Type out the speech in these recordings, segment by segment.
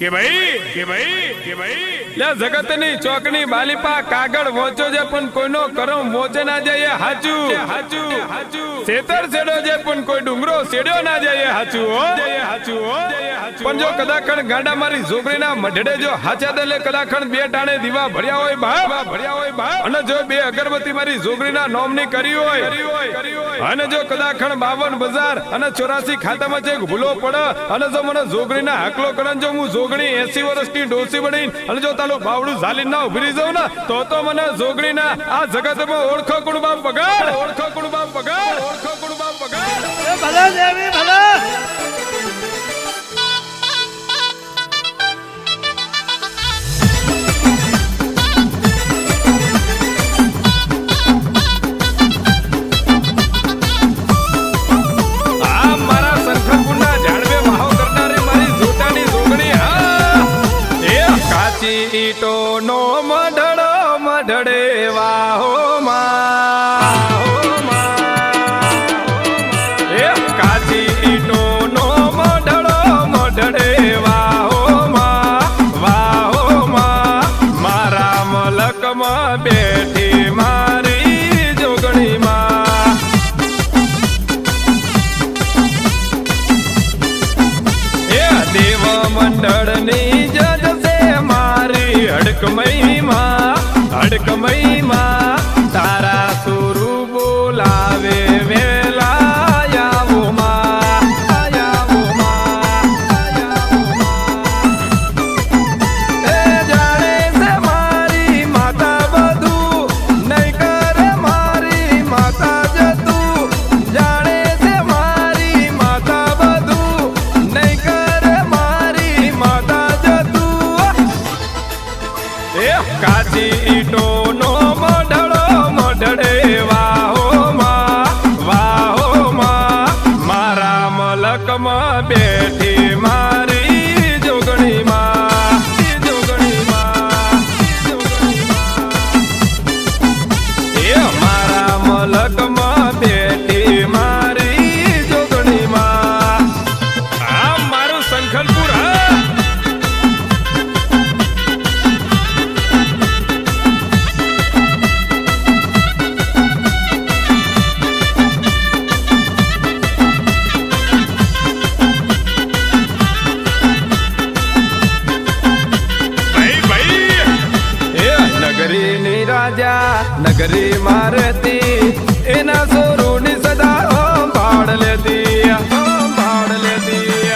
કે ભાઈ કે ભાઈ કે ભાઈ. લે જગતની ચોકની બાલીપા કાગળ વોચો છે પણ કોઈનો કરમ વોચે ના જાય હાચું. હાચું હાચું. સેતર સેડો છે પણ કોઈ ડુંગરો સેડ્યો ના જાય હાચું હો. હાચું હો. પણ જો કદાખણ ગાંડા મારી છોકરીના મઢડે જો હાચા દલે કદાખણ બે ટાણે દીવા ભર્યા હોય બા ભર્યા હોય બા અને જો બે અગરબત્તી મારી છોકરીના નોમની કરી હોય. અને જો કદાખણ બાવન બજાર અને ચોરાસી ખાતામાં જે ભૂલો પડે અને જો મને જોગણીના હાકલો કરે જો હું જોગણી એસી વર્ષની ડોસી બની અને જો તાલો બાવડું ઝાલી ના ઉભરી જાઉં ને, તો તો મને જોગણીના આ જગતમાં ઓળખો કુણબા બગાડ. ઓળખો કુણબા બગાડ. ઓળખો કુણબા પગાડ એ ભલે દેવી, ભલે. કાચી ઈટો નો મઢડો મઢડે વાહો. કાચી ઈટો નો એ નગરીની રાજા, નગરી મારતી, એના સોરુની સદા ભાડ લેતી ભાડ લેતી.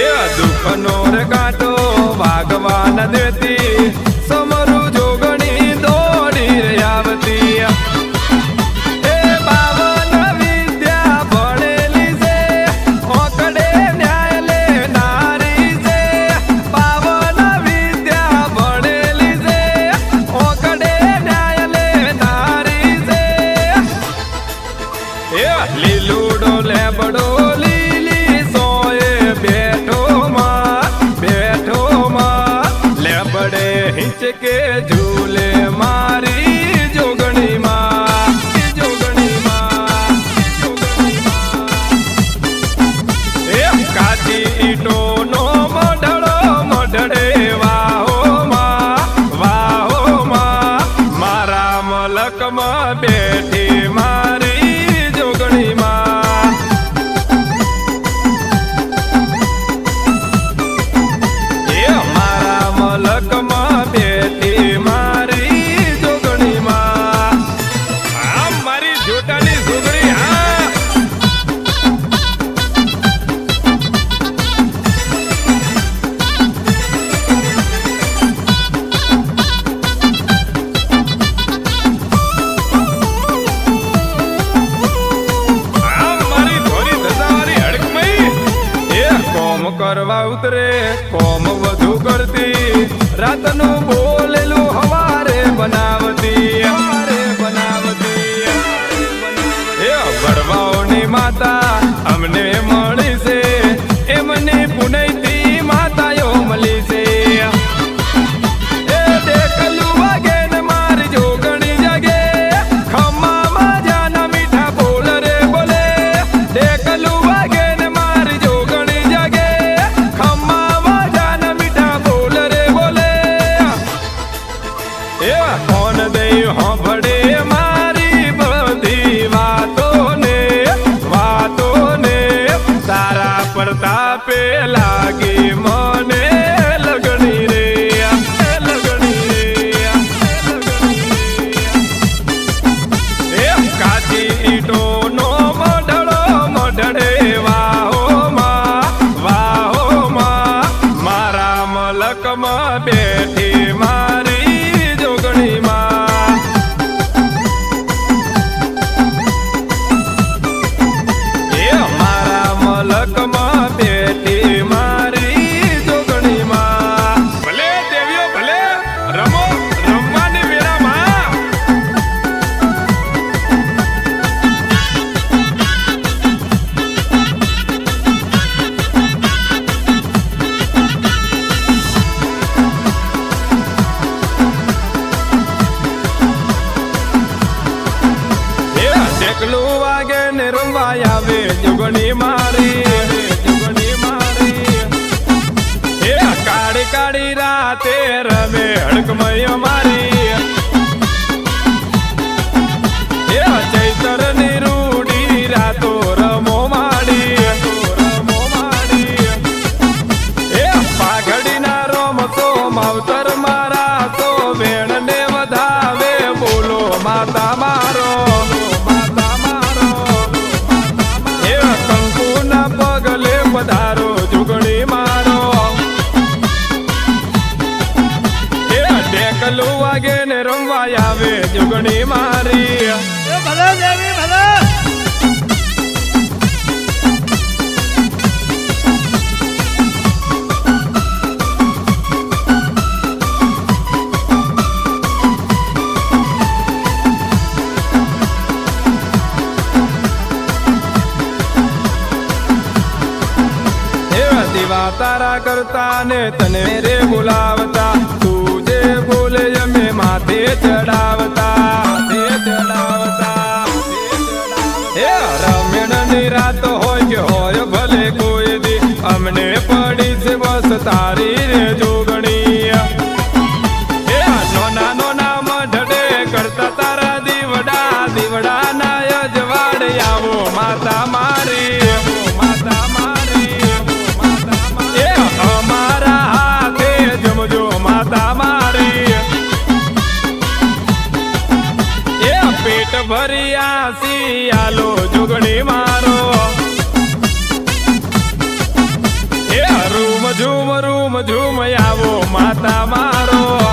એ દુઃખ નો કાંટો ભાગવાન ન દેતી. હિંચકે ઝૂલે મારી જોગણીમાં જોગણીમાં જોગણીમાં, એ કાચી ઈટો નો મઢડો મઢડે વાહો માં માં મારા મલકમાં બેઠી મારી ઉતરે કોમ વધુ કરતી. રાતનું બોલેલું હવારે બનાવતી. vela ને રમવા આવે જુગણી મારી જુગણી મારી. એ કાળી કાળી રાતે રમે હડકમય મારી. તારા કરતા ને તને રે બોલાવતા. તું જે બોલે અમે માથે ચડાવતા. ચડાવતા. હે રમણની રાત હોય કે હોય ઝૂમ રૂમ ઝૂમ માતા મારો.